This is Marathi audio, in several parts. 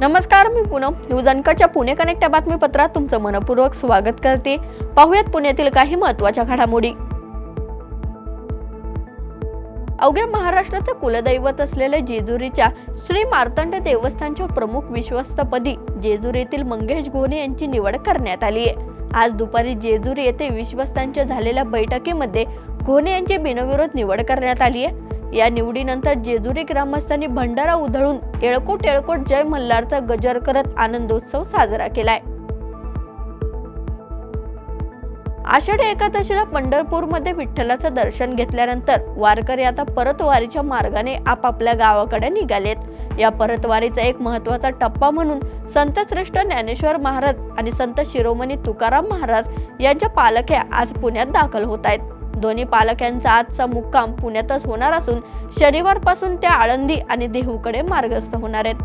नमस्कार मी पूनम. न्यूज अनकटच्या पुणे कनेक्ट या बातमीपत्रात तुमचं मनपूर्वक स्वागत करते. पाहुयात पुण्यातील काही महत्त्वाच्या घडामोडी. अवघ्या महाराष्ट्राचं कुलदैवत असलेल्या जेजुरीच्या श्री मार्तंड देवस्थानच्या प्रमुख विश्वस्तपदी जेजुरीतील मंगेश गोने यांची निवड करण्यात आली आहे. आज दुपारी जेजुरी येथे विश्वस्तांच्या झालेल्या बैठकीमध्ये घोणे यांची बिनविरोध निवड करण्यात आली आहे. या निवडीनंतर जेजुरी ग्रामस्थांनी भंडारा उधळून येळकोट येळकोट जय मल्हारचा गजर करत आनंदोत्सव साजरा केलाय. आषाढी एकादशीला पंढरपूरमध्ये विठ्ठलाचं दर्शन घेतल्यानंतर वारकरी आता परतवारीच्या मार्गाने आपापल्या गावाकडे निघालेत. या परतवारीचा एक महत्त्वाचा टप्पा म्हणून संत श्रेष्ठ ज्ञानेश्वर महाराज आणि संत शिरोमणी तुकाराम महाराज यांच्या पालख्या आज पुण्यात दाखल होत आहेत. दोन्ही पालख्यांचा आजचा मुक्काम पुण्यातच होणार असून शनिवारपासून त्या आळंदी आणि देहूकडे मार्गस्थ होणार आहेत.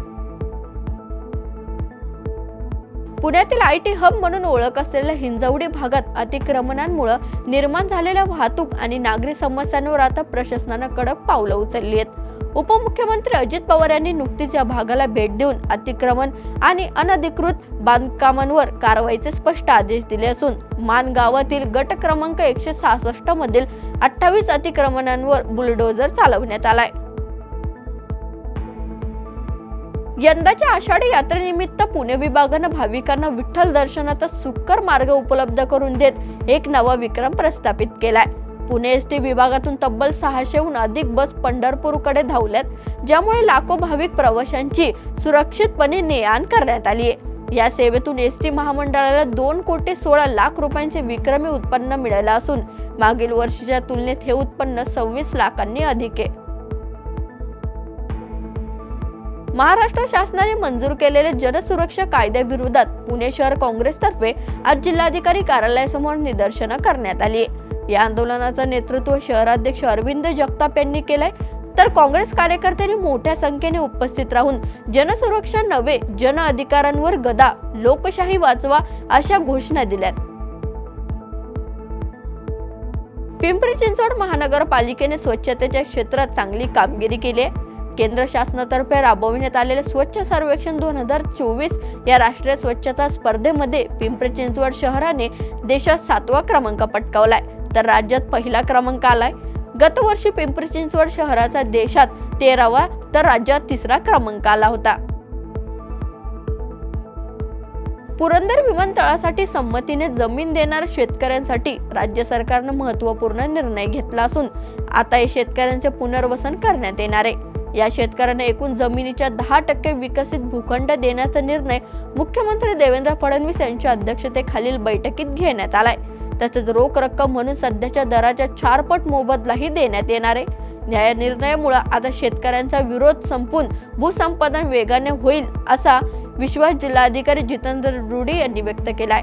पुण्यातील आय टी हब म्हणून ओळख असलेल्या हिंजवडी भागात अतिक्रमणांमुळे निर्माण झालेल्या वाहतूक आणि नागरी समस्यांवर आता प्रशासनानं कडक पावलं उचलली आहेत. उपमुख्यमंत्री अजित पवार यांनी नुकतीच या भागाला भेट देऊन अतिक्रमण आणि अनधिकृत बांधकामांवर कारवाईचे स्पष्ट आदेश दिले असून मान गावातील गट क्रमांक एकशे सहासष्ट मधील अठ्ठावीस अतिक्रमणांवर बुलडोझर चालवण्यात आलाय. यंदाच्या आषाढी यात्रेनिमित्त पुणे विभागानं भाविकांना विठ्ठल दर्शनाचा सुकर मार्ग उपलब्ध करून देत एक नवा विक्रम प्रस्थापित केलाय. पुणे एस टी विभागातून तब्बल सहाशेहून अधिक बस पंढरपूरकडे धावल्यात ज्यामुळे लाखो भाविक प्रवाशांची सुरक्षितपणे ने आण करण्यात आली आहे. या सेवेतून एस टी महामंडळाला दोन कोटी सोळा लाख रुपयांचे विक्रमी उत्पन्न मिळालं असून मागील वर्षीच्या तुलनेत हे उत्पन्न सव्वीस लाखांनी अधिक आहे. महाराष्ट्र शासनाने मंजूर केलेल्या जनसुरक्षा कायद्याविरोधात पुणे शहर काँग्रेसतर्फे आज जिल्हाधिकारी कार्यालयासमोर निदर्शनं करण्यात आली या आंदोलनाचं नेतृत्व शहराध्यक्ष अरविंद जगताप यांनी केलंय. तर काँग्रेस कार्यकर्त्यांनी मोठ्या संख्येने उपस्थित राहून जनसुरक्षा नव्हे जन अधिकारांवर गदा लोकशाही वाचवा अशा घोषणा दिल्यात. पिंपरी चिंचवड महानगरपालिकेने स्वच्छतेच्या क्षेत्रात चांगली कामगिरी केली आहे. केंद्र शासनातर्फे राबविण्यात आलेले स्वच्छ सर्वेक्षण दोन हजार चोवीस या राष्ट्रीय स्वच्छता स्पर्धेमध्ये पिंपरी चिंचवड शहराने देशात सातवा क्रमांक पटकावलाय. तर राज्यात पहिला क्रमांक आलाय. गतवर्षी पिंपरी चिंचवड शहराचा देशात तेरावा तर राज्यात तिसरा क्रमांक आला होता. पुरंदर विमानतळासाठी संमतीने जमीन देणाऱ्या शेतकऱ्यांसाठी राज्य सरकारनं महत्त्वपूर्ण निर्णय घेतला असून आता या शेतकऱ्यांचे पुनर्वसन करण्यात येणार आहे. या शेतकऱ्यांना एकूण जमिनीच्या दहा टक्के विकसित भूखंड देण्याचा निर्णय मुख्यमंत्री देवेंद्र फडणवीस यांच्या अध्यक्षतेखालील बैठकीत घेण्यात आलाय. तसेच रोख रक्कम म्हणून सध्याच्या दराच्या चारपट मोबदलाही देण्यात येणार आहे. न्याय निर्णयामुळे आता शेतकऱ्यांचा विरोध संपून भूसंपादन वेगाने होईल असा विश्वास जिल्हाधिकारी जितेंद्र रुडी यांनी व्यक्त केलाय.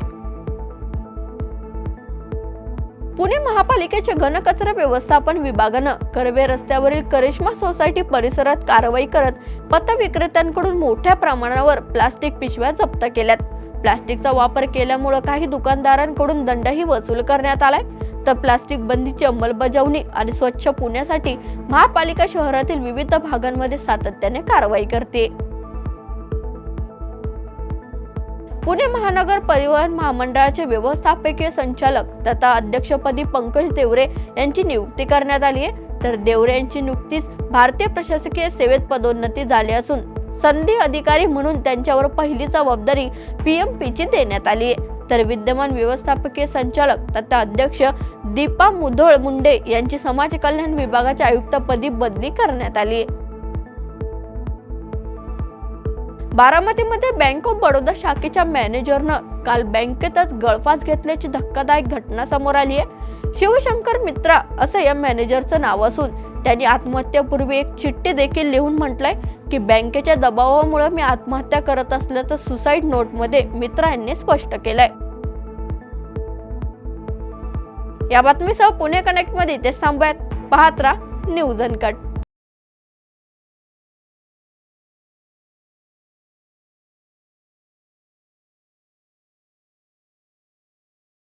पुणे महापालिकेच्या घनकचरा व्यवस्थापन विभागानं कर्वे रस्त्यावरील करिश्मा सोसायटी परिसरात कारवाई करत पथविक्रेत्यांकडून मोठ्या प्रमाणावर प्लास्टिक पिशव्या जप्त केल्यात. प्लास्टिकचा वापर केल्यामुळे काही दुकानदारांकडून दंडही वसूल करण्यात आलाय. तर प्लास्टिक बंदीची अंमलबजावणी आणि स्वच्छ पुण्यासाठी महापालिका शहरातील विविध भागांमध्ये सातत्याने कारवाई करते. पुणे महानगर परिवहन महामंडळाचे व्यवस्थापकीय संचालक तथा अध्यक्षपदी पंकज देवरे यांची नियुक्ती करण्यात आली आहे तर देवरे यांची नुकतीच भारतीय प्रशासकीय सेवेत पदोन्नती झाली असून संधी अधिकारी म्हणून त्यांच्यावर पहिली जबाबदारी पीएमपी देण्यात आली. आहे तर विद्यमान व्यवस्थापकीय संचालक तथा अध्यक्ष दीपा मुधोळ मुंडे यांची समाज कल्याण विभागाच्या आयुक्तपदी बदली करण्यात आली. बारामतीमध्ये बँक ऑफ बडोदा शाखेच्या मॅनेजरनं काल बँकेतच गळफास घेतल्याची धक्कादायक घटना समोर आली आहे शिवशंकर मित्रा असं या मॅनेजरचं नाव असून त्यांनी आत्महत्येपूर्वी एक चिठ्ठी देखील लिहून म्हटलंय की बँकेच्या दबावामुळे मी आत्महत्या करत असल्याचं सुसाईड नोटमध्ये मित्रा यांनी स्पष्ट केलंय. या बातमीसह पुणे कनेक्टमध्ये इथेच थांबूयात. पाहत राहा न्यूज अनकट.